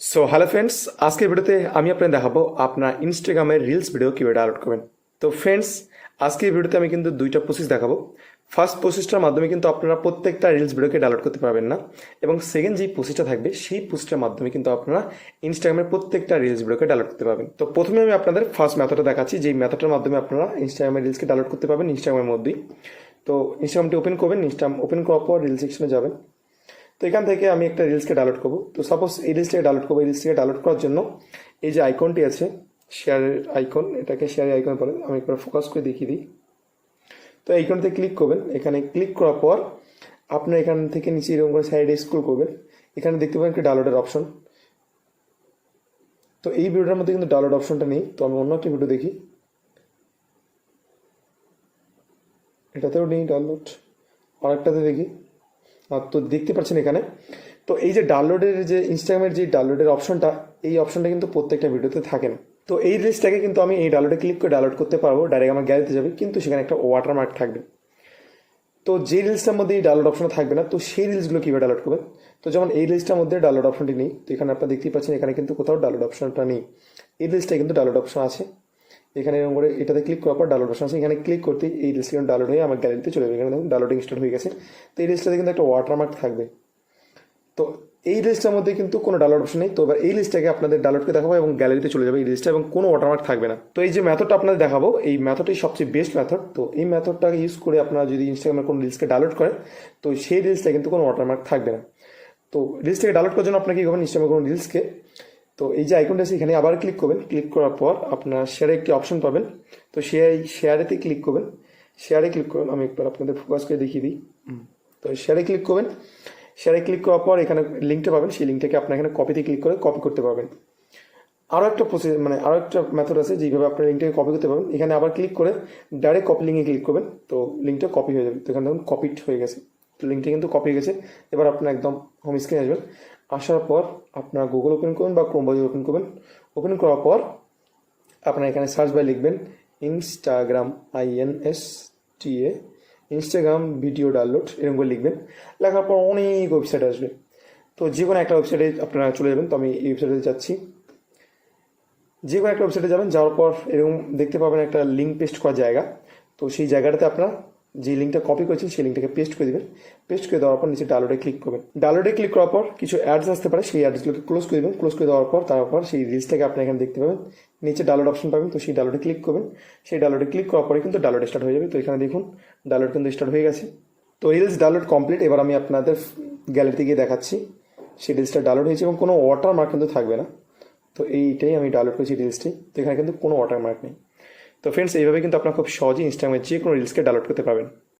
So hello friends আজকের ভিডিওতে আমি আপনাদের দেখাবো আপনার ইনস্টাগ্রামের রিলস ভিডিও কীভাবে ডাউনলোড করবেন। তো ফ্রেন্ডস আজকের ভিডিওতে আমি কিন্তু দুইটা প্রসেস দেখাবো। ফার্স্ট প্রসেসটার মাধ্যমে কিন্তু আপনারা প্রত্যেকটা রিলস ভিডিওকে ডাউনলোড করতে পারবেন না এবং সেকেন্ড যেই প্রসেসটা থাকবে, সেই প্রসেসটার মাধ্যমে কিন্তু আপনারা ইনস্টাগ্রামের প্রত্যেকটা রিলস ভিডিওকে ডাউনলোড করতে পারবেন। তো প্রথমে আমি আপনাদের ফার্স্ট মেথডটা দেখাচ্ছি, যেই মেথডটার মাধ্যমে আপনারা ইনস্টাগ্রামের রিলসকে ডাউনলোড করতে পারবেন ইনস্টাগ্রামের মধ্যেই। তো ইনস্টাগ্রামটি ওপেন করবেন ইনস্টাগ্রাম ওপেন করার পর রিল সেকশনে যাবেন। তো এখান থেকে আমি একটা রিলসকে ডাউনলোড করব। তো সাপোজ এই রিলসটাকে ডাউনলোড করব, এই রিলসটাকে ডাউনলোড করার জন্য এই যে আইকনটি আছে শেয়ারের আইকন এটাকে শেয়ারের আইকন বলে, আমি একবার ফোকাস করে দেখিয়ে দিই। তো আইকনতে ক্লিক করবেন। এখানে ক্লিক করার পর আপনার এখান থেকে নিচে এরকম করে সাইডে স্ক্রল করবেন। এখানে দেখতে পাবেন একটা ডাউনলোডের অপশন তো এই ভিডিওটার মধ্যে কিন্তু ডাউনলোড অপশনটা নেই। তো আমি অন্য একটা ভিডিও দেখি। এটাতেও নেই ডাউনলোড আরেকটাতে দেখি। তো দেখতে পাচ্ছেন এখানে। তো এই যে ডাউনলোডের যে ইনস্টাগ্রামের যে ডাউনলোডের অপশনটা, এই অপশনটা কিন্তু প্রত্যেকটা ভিডিওতে থাকে না। তো এই রিলসটাকে কিন্তু আমি এই ডাউনলোডে ক্লিক করে ডাউনলোড করতে পারব ডাইরেক্ট আমার গ্যালারিতে যাবে, কিন্তু সেখানে একটা ওয়াটারমার্ক থাকবে। তো যে রিলসটার মধ্যে এই ডাউনলোড অপশন থাকবে না, তো সেই রিলসগুলো কীভাবে ডাউনলোড করবেন? তো যেমন এই রিলসটার মধ্যে ডাউনলোড অপশনটি নেই, তো এখানে আপনারা দেখতেই পাচ্ছেন এখানে কিন্তু কোথাও ডাউনলোড অপশনটা নেই। এই রিলসটায় কিন্তু ডাউনলোড অপশন আছে। এখানে এরকম করে এটাতে ক্লিক করার পর ডাউনলোড অপশন আছে। এখানে ক্লিক করতেই এই রিলসটি ডাউনলোড হয়ে আমার গ্যালারিতে চলে যাবে। এখানে দেখুন ডাউনলোডিং স্টার্ট হয়ে গেছে। তো এই রিলসটাতে কিন্তু একটা ওয়াটারমার্ক থাকবে। তো এই লিস্টটার মধ্যে কিন্তু কোনো ডাউনলোড অপশন নেই। তো এবার এই লিস্টটাকে আপনাদের ডাউনলোডকে দেখাবো এবং গ্যালারিতে চলে যাবে। এই লিস্টটা এবং কোনো ওয়াটারমার্ক থাকবে না। তো এই যে মেথডটা আপনাদের দেখাবো, এই মেথডটাই সবচেয়ে বেস্ট মেথড তো এই মেথডটাকে ইউজ করে আপনারা যদি ইনস্টাগ্রামের কোনো রিলসকে ডাউনলোড করেন, তো সেই রিলসটা কিন্তু কোনো ওয়াটারমার্ক থাকবে না। তো রিলসটাকে ডাউনলোড করার জন্য আপনাকে কী করবেন? ইনস্টাগ্রামের কোনো রিলসকে তো এই যে আইকনটা আছে এখানে আবার ক্লিক করবেন। ক্লিক করার পর আপনার শেয়ারে একটি অপশন পাবেন। তো শেয়ার শেয়ারেতে ক্লিক করবেন। শেয়ারে ক্লিক করবেন আমি একবার আপনাদের ফোকাস করে দেখিয়ে দিই। তো শেয়ারে ক্লিক করবেন। শেয়ারে ক্লিক করার পর এখানে লিঙ্কটা পাবেন। সেই লিঙ্কটাকে আপনার এখানে কপিতে ক্লিক করে কপি করতে পারবেন। আরও একটা প্রসেস মানে আরও একটা মেথড আছে যেভাবে আপনার লিঙ্কটাকে কপি করতে পারবেন। এখানে আবার ক্লিক করে ডাইরেক্ট কপি লিঙ্কে ক্লিক করবেন। তো লিঙ্কটা কপি হয়ে যাবে। তো এখানে দেখুন কপিড হয়ে গেছে। তো লিঙ্কটা কিন্তু কপি হয়ে গেছে। এবার আপনার একদম হোম স্ক্রিনে আসবেন। আসার পর আপনার গুগল ওপেন করবেন বা ক্রোম ওপেন করবেন। ওপেন করার পর আপনার এখানে সার্চ বাই লিখবেন Instagram INS T A Instagram video download এরকম করে লিখবেন। লেখার পর অনেক ওয়েবসাইট আসবে। তো যে কোনো একটা ওয়েবসাইটে আপনারা চলে যাবেন। তো আমি এই ওয়েবসাইটে যাচ্ছি। যে কোনো একটা ওয়েবসাইটে যাবেন, যাওয়ার পর এরকম দেখতে পাবেন একটা লিঙ্ক পেস্ট করার জায়গা। তো সেই জায়গাটাতে আপনারা যে লিঙ্কটা কপি করেছেন সেই লিঙ্কটাকে পেস্ট করে দেবেন। পেস্ট করে দেওয়ার পর নিচে ডাউনলোডে ক্লিক করবেন। ডাউনলোডে ক্লিক করার পর কিছু অ্যাডস আসতে পারে, সেই অ্যাডসগুলোকে ক্লোজ করে দেবেন। ক্লোজ করে দেওয়ার পর, তারপর সেই রিলসটাকে আপনি এখানে দেখতে পাবেন। নিচে ডাউনলোড অপশন পাবেন, তো সেই ডাউনলোডে ক্লিক করবেন। সেই ডাউনলোডে ক্লিক করার পরে কিন্তু ডাউনলোড স্টার্ট হয়ে যাবে। তো এখানে দেখুন ডাউনলোড কিন্তু স্টার্ট হয়ে গেছে। তো রিলস ডাউনলোড কমপ্লিট এবার আমি আপনাদের গ্যালারিতে গিয়ে দেখাচ্ছি। সেই রিলসটা ডাউনলোড হয়েছে এবং কোনো ওয়াটারমার্ক কিন্তু থাকবে না। তো এইটাই আমি ডাউনলোড করেছি রিলসটি তো এখানে কিন্তু কোনো ওয়াটারমার্ক নেই। তো ফ্রেন্ডস এইভাবে কিন্তু আপনারা খুব সহজেই ইনস্টাগ্রামে যে কোনো রিলসকে ডাউনলোড করতে পারবেন।